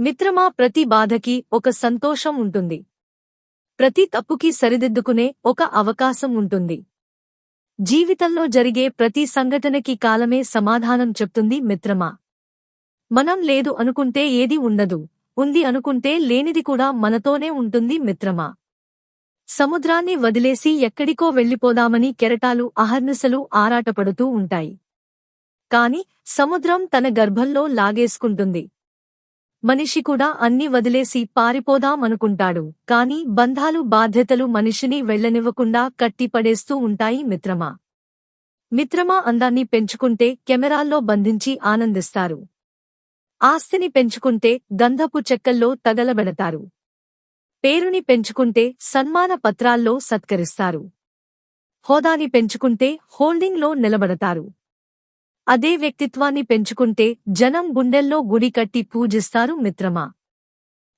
మిత్రమా ప్రతి బాధకి ఒక సంతోషం ఉంటుంది. ప్రతి తప్పుకి సరిదిద్దుకునే ఒక అవకాశం ఉంటుంది. జీవితంలో జరిగే ప్రతి సంఘటనకి కాలమే సమాధానం చెప్తుంది మిత్రమా. మనం లేదు అనుకుంటే ఏది ఉండదు ఉంది అనుకుంటే లేనిది కూడా మనతోనే ఉంటుంది మిత్రమా. సముద్రాన్ని వదిలేసి ఎక్కడికో వెళ్ళిపోదామని కెరటాలు అహర్నిశలు ఆరాటపడుతూ ఉంటాయి. కాని సముద్రం తన గర్భంలో లాగేసుకుంటుంది. మనిషి కూడా అన్ని వదిలేసి పారిపోదామనుకుంటాడు. కాని బంధాలు బాధ్యతలు మనిషిని వెళ్ళనివ్వకుండా కట్టిపడేస్తూ ఉంటాయి మిత్రమా? మిత్రమా అందాన్ని పెంచుకుంటే కెమెరాల్లో బంధించి ఆనందిస్తారు. ఆస్తిని పెంచుకుంటే గంధపు చెక్కల్లో తగలబెడతారు. పేరుని పెంచుకుంటే సన్మాన పత్రాల్లో సత్కరిస్తారు. హోదాని పెంచుకుంటే హోల్డింగ్లో నిలబడతారు. అదే వ్యక్తిత్వాన్ని పెంచుకుంటే జనం గుండెల్లో గుడి కట్టి పూజిస్తారు మిత్రమా?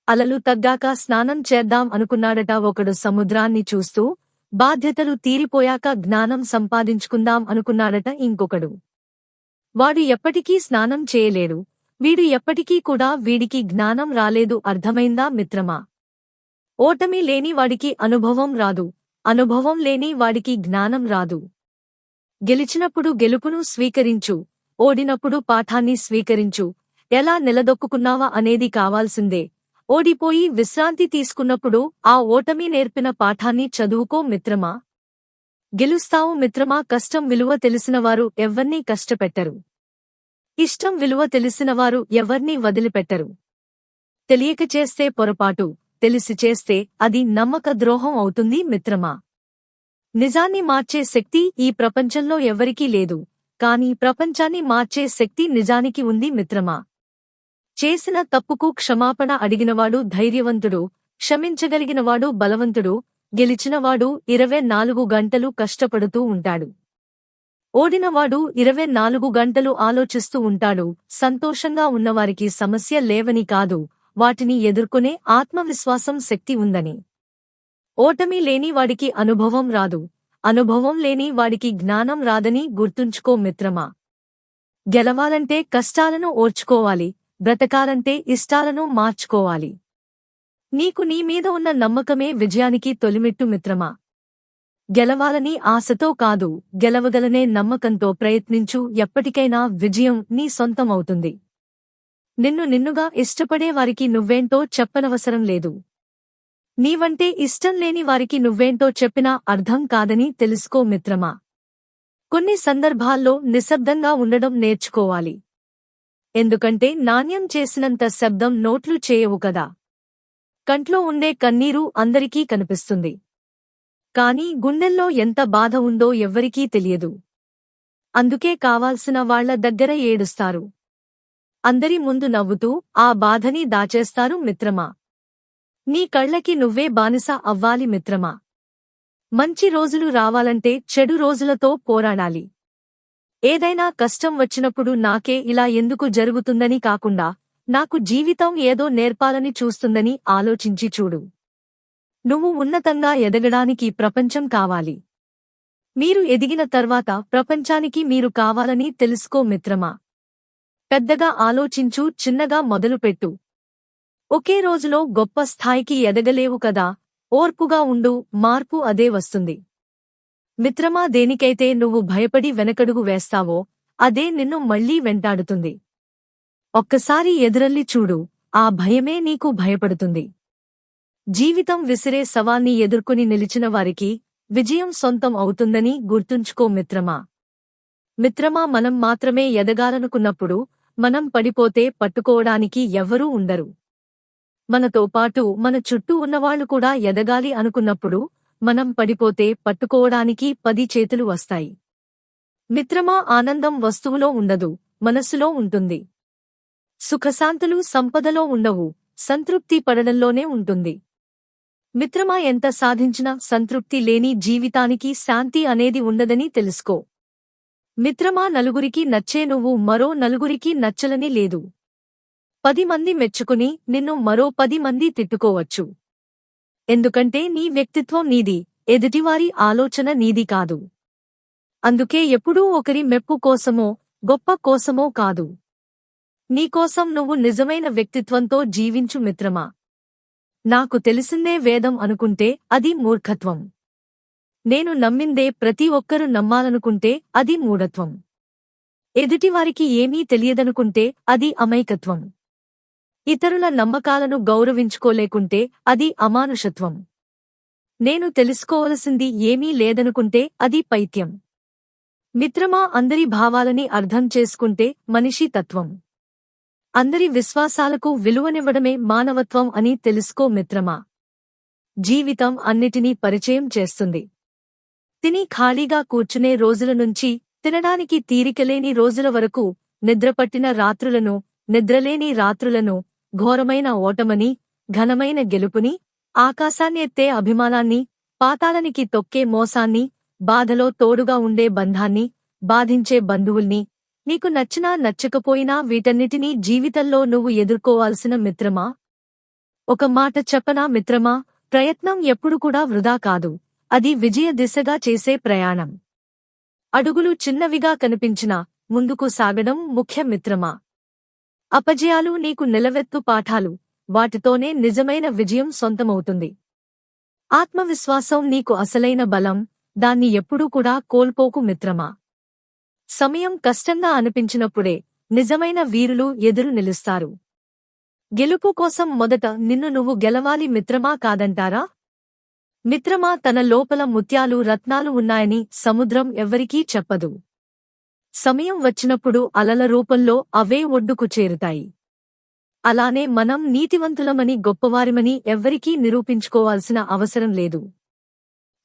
అలలు తగ్గాక స్నానం చేద్దాం అనుకున్నాడట ఒకడు సముద్రాన్ని చూస్తూ. బాధ్యతలు తీరిపోయాక జ్ఞానం సంపాదించుకుందాం అనుకున్నాడట ఇంకొకడు. వాడు ఎప్పటికీ స్నానం చేయలేడు. వీడు ఎప్పటికీ కూడా వీడికి జ్ఞానం రాలేదు అర్థమైందా మిత్రమా? ఓటమి లేని వాడికి అనుభవం రాదు. అనుభవం లేని వాడికి జ్ఞానం రాదు. గెలిచినప్పుడు గెలుపును స్వీకరించు. ఓడినప్పుడు పాఠాన్ని స్వీకరించు. ఎలా నిలదొక్కుకున్నావా అనేది కావాల్సిందే. ఓడిపోయి విశ్రాంతి తీసుకున్నప్పుడు ఆ ఓటమి నేర్పిన పాఠాన్ని చదువుకో మిత్రమా? గెలుస్తావు మిత్రమా? కష్టం విలువ తెలిసినవారు ఎవ్వర్నీ కష్టపెట్టరు. ఇష్టం విలువ తెలిసినవారు ఎవర్నీ వదిలిపెట్టరు. తెలియక చేస్తే పొరపాటు తెలిసి చేస్తే అది నమ్మక ద్రోహం అవుతుంది మిత్రమా? నిజాన్ని మార్చే శక్తి ఈ ప్రపంచంలో ఎవ్వరికీ లేదు. కాని ప్రపంచాన్ని మార్చే శక్తి నిజానికి ఉంది మిత్రమా? చేసిన తప్పుకు క్షమాపణ అడిగినవాడు ధైర్యవంతుడు క్షమించగలిగినవాడు బలవంతుడు గెలిచినవాడు ఇరవై నాలుగు గంటలు కష్టపడుతూ ఉంటాడు. ఓడినవాడు ఇరవై నాలుగు గంటలు ఆలోచిస్తూ ఉంటాడు. సంతోషంగా ఉన్నవారికి సమస్య లేవని కాదు వాటిని ఎదుర్కొనే ఆత్మవిశ్వాసం శక్తి ఉందని. ఓటమి లేని వాడికి అనుభవం రాదు. అనుభవం లేని వాడికి జ్ఞానం రాదని గుర్తుంచుకో మిత్రమా. గెలవాలంటే కష్టాలను ఓర్చుకోవాలి బ్రతకాలంటే ఇష్టాలను మార్చుకోవాలి. నీకు నీ మీద ఉన్న నమ్మకమే విజయానికి తొలిమెట్టు మిత్రమా. గెలవాలని ఆశతో కాదు గెలవగలనే నమ్మకంతో ప్రయత్నించు ఎప్పటికైనా విజయం నీ సొంతమవుతుంది. నిన్ను నిన్నుగా ఇష్టపడే వారికి నువ్వేంటో చెప్పనవసరం లేదు. నీవంటే ఇష్టం లేని వారికి నువ్వేంటో చెప్పినా అర్థం కాదని తెలుసుకో మిత్రమా? కొన్ని సందర్భాల్లో నిశ్శబ్దంగా ఉండడం నేర్చుకోవాలి. ఎందుకంటే నాణ్యం చేసినంత శబ్దం నోట్లు చేయవు కదా. కంట్లో ఉండే కన్నీరు అందరికీ కనిపిస్తుంది. కాని గుండెల్లో ఎంత బాధ ఉందో ఎవ్వరికీ తెలియదు. అందుకే కావాల్సిన వాళ్ళ దగ్గర ఏడుస్తారు. అందరి ముందు నవ్వుతూ ఆ బాధని దాచేస్తారు మిత్రమా? నీ కళ్ళకి నువ్వే బానిస అవ్వాలి మిత్రమా? మంచి రోజులు రావాలంటే చెడు రోజులతో పోరాడాలి. ఏదైనా కష్టం వచ్చినప్పుడు నాకే ఇలా ఎందుకు జరుగుతుందని కాకుండా నాకు జీవితం ఏదో నేర్పాలని చూస్తుందని ఆలోచించి చూడు. నువ్వు ఉన్నతంగా ఎదగడానికి ప్రపంచం కావాలి. మీరు ఎదిగిన తర్వాత ప్రపంచానికి మీరు కావాలని తెలుసుకో మిత్రమా? పెద్దగా ఆలోచించు చిన్నగా మొదలుపెట్టు. ఒకే రోజులో గొప్ప స్థాయికి ఎదగలేవు కదా. ఓర్పుగా ఉండు మార్పు అదే వస్తుంది. మిత్రమా దేనికైతే నువ్వు భయపడి వెనకడుగు వేస్తావో అదే నిన్ను మళ్ళీ వెంటాడుతుంది. ఒక్కసారి ఎదురల్లి చూడు ఆ భయమే నీకు భయపడుతుంది. జీవితం విసిరే సవాల్ని ఎదుర్కొని నిలిచిన వారికి విజయం సొంతం అవుతుందని గుర్తుంచుకో మిత్రమా. మిత్రమా మనం మాత్రమే ఎదగాలనుకున్నప్పుడు మనం పడిపోతే పట్టుకోవడానికి ఎవ్వరూ ఉండరు. మనతో పాటు మన చుట్టూ ఉన్నవాళ్ళు కూడా ఎదగాలి అనుకున్నప్పుడు మనం పడిపోతే పట్టుకోవడానికి పది చేతులు వస్తాయి. మిత్రమా ఆనందం వస్తువులో ఉండదు మనస్సులో ఉంటుంది. సుఖశాంతులు సంపదలో ఉండవు సంతృప్తి పడడంలోనే ఉంటుంది. మిత్రమా ఎంత సాధించినా సంతృప్తి లేని జీవితానికి శాంతి అనేది ఉండదని తెలుసుకో. మిత్రమా నలుగురికి నచ్చే నువ్వు మరో నలుగురికి నచ్చలని లేదు. పది మంది మెచ్చుకుని నిన్ను మరో పది మంది తిట్టుకోవచ్చు. ఎందుకంటే నీ వ్యక్తిత్వం నీది ఎదుటివారి ఆలోచన నీది కాదు. అందుకే ఎప్పుడూ ఒకరి మెప్పు కోసమో గొప్ప కోసమో కాదు. నీకోసం నువ్వు నిజమైన వ్యక్తిత్వంతో జీవించు మిత్రమా? నాకు తెలిసిందే వేదం అనుకుంటే అది మూర్ఖత్వం. నేను నమ్మిందే ప్రతి ఒక్కరూ నమ్మాలనుకుంటే అది మూఢత్వం. ఎదుటివారికి ఏమీ తెలియదనుకుంటే అది అమైకత్వం. ఇతరుల నమ్మకాలను గౌరవించుకోలేకుంటే అది అమానుషత్వం. నేను తెలుసుకోవలసింది ఏమీ లేదనుకుంటే అది పైత్యం. మిత్రమా అందరి భావాలని అర్థం చేసుకుంటే మనిషి తత్వం. అందరి విశ్వాసాలకు విలువనివ్వడమే మానవత్వం అని తెలుసుకో మిత్రమా. జీవితం అన్నిటినీ పరిచయం చేస్తుంది. తిని ఖాళీగా కూర్చునే రోజుల నుంచి తినడానికి తీరికలేని రోజుల వరకు నిద్రపట్టిన రాత్రులను నిద్రలేని రాత్రులను ఘోరమైన ఓటమని ఘనమైన గెలుపుని ఆకాశాన్నెత్తే అభిమానాన్ని పాతాళనికి తొక్కే మోసాన్ని బాధలో తోడుగా ఉండే బంధాన్ని బాధించే బంధువుల్ని నీకు నచ్చినా నచ్చకపోయినా వీటన్నిటినీ జీవితంలో నువ్వు ఎదుర్కోవాల్సిన మిత్రమా? ఒక మాట చెప్పనా మిత్రమా? ప్రయత్నం ఎప్పుడు కూడా వృధా కాదు. అది విజయ దిశగా చేసే ప్రయాణం. అడుగులు చిన్నవిగా కనిపించినా ముందుకు సాగడం ముఖ్య మిత్రమా? అపజయాలు నీకు నిలవెత్తు పాఠాలు. వాటితోనే నిజమైన విజయం సొంతమవుతుంది. ఆత్మవిశ్వాసం నీకు అసలైన బలం. దాన్ని ఎప్పుడూ కూడా కోల్పోకు మిత్రమా? సమయం కష్టంగా అనిపించినప్పుడే నిజమైన వీరులు ఎదురు నిలుస్తారు. గెలుపు కోసం మొదట నిన్ను నువ్వు గెలవాలి మిత్రమా కాదంటారా? మిత్రమా తన లోపల ముత్యాలు రత్నాలు ఉన్నాయని సముద్రం ఎవ్వరికీ చెప్పదు. సమయం వచ్చినప్పుడు అలల రూపంలో అవే ఒడ్డుకు చేరుతాయి. అలానే మనం నీతివంతులమని గొప్పవారిమని ఎవ్వరికీ నిరూపించుకోవాల్సిన అవసరం లేదు.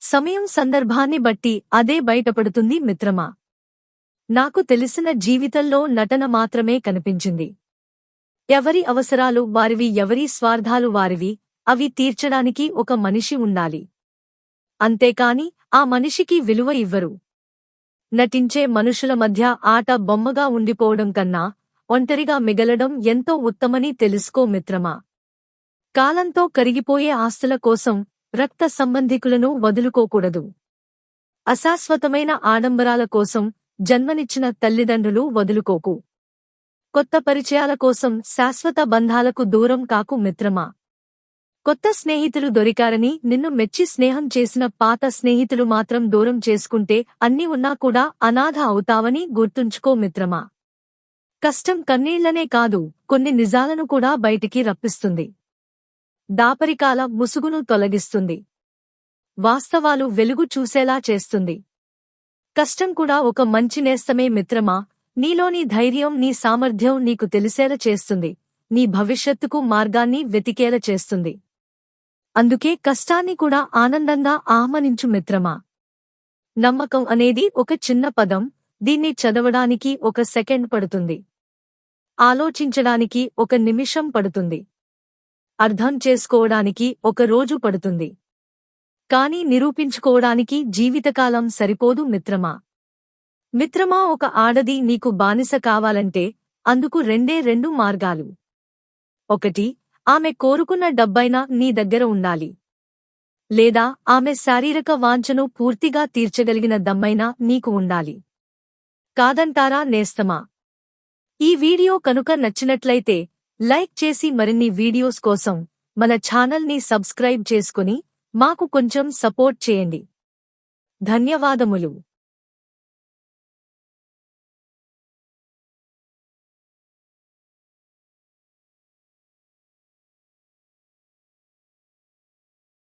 సమయం సందర్భాన్ని బట్టి అదే బయటపడుతుంది మిత్రమా. నాకు తెలిసిన జీవితంలో నటన మాత్రమే కనిపించింది. ఎవరి అవసరాలు వారివి ఎవరి స్వార్థాలు వారివి అవి తీర్చడానికి ఒక మనిషి ఉండాలి. అంతేకాని ఆ మనిషికి విలువ ఇవ్వరు. నటించే మనుషుల మధ్య ఆట బొమ్మగా ఉండిపోవడం కన్నా ఒంటరిగా మిగలడం ఎంతో ఉత్తమని తెలుసుకో మిత్రమా. కాలంతో కరిగిపోయే ఆస్తుల కోసం రక్త సంబంధికులను వదులుకోకూడదు. అశాశ్వతమైన ఆడంబరాల కోసం జన్మనిచ్చిన తల్లిదండ్రులు వదులుకోకు. కొత్త పరిచయాల కోసం శాశ్వత బంధాలకు దూరం కాకు మిత్రమా. కొత్త స్నేహితులు దొరికారని నిన్ను మెచ్చి స్నేహం చేసిన పాత స్నేహితులు మాత్రం దూరం చేసుకుంటే అన్ని ఉన్నా కూడా అనాథ అవుతావని గుర్తుంచుకో మిత్రమా. కష్టం కన్నీళ్ళనే కాదు కొన్ని నిజాలను కూడా బయటికి రప్పిస్తుంది. దాపరికాల ముసుగును తొలగిస్తుంది. వాస్తవాలు వెలుగు చూసేలా చేస్తుంది. కష్టం కూడా ఒక మంచి నేస్తమే మిత్రమా నీలోని ధైర్యం నీ సామర్థ్యం నీకు తెలిసేలా చేస్తుంది. నీ భవిష్యత్తుకు మార్గాన్ని వెతికేలా చేస్తుంది. అందుకే కష్టాన్ని కూడా ఆనందంగా ఆహ్వానించు మిత్రమా? నమ్మకం అనేది ఒక చిన్న పదం దీన్ని చదవడానికి ఒక సెకండ్ పడుతుంది. ఆలోచించడానికి ఒక నిమిషం పడుతుంది. అర్థం చేసుకోవడానికి ఒక రోజు పడుతుంది. కాని నిరూపించుకోవడానికి జీవితకాలం సరిపోదు మిత్రమా? మిత్రమా ఒక ఆడది నీకు బానిస కావాలంటే అందుకు రెండే రెండు మార్గాలు. ఒకటి ఆమె కోరుకున్న డబ్బైనా నీ దగ్గర ఉండాలి. లేదా ఆమె శారీరక వాంఛను పూర్తిగా తీర్చగలిగిన దమ్మైనా నీకు ఉండాలి. కాదంటారా నేస్తమా? ఈ వీడియో కనుక నచ్చినట్లయితే లైక్ చేసి మరిన్ని వీడియోస్ కోసం మన ఛానల్ని సబ్స్క్రైబ్ చేసుకుని మాకు కొంచెం సపోర్ట్ చేయండి. ధన్యవాదములు.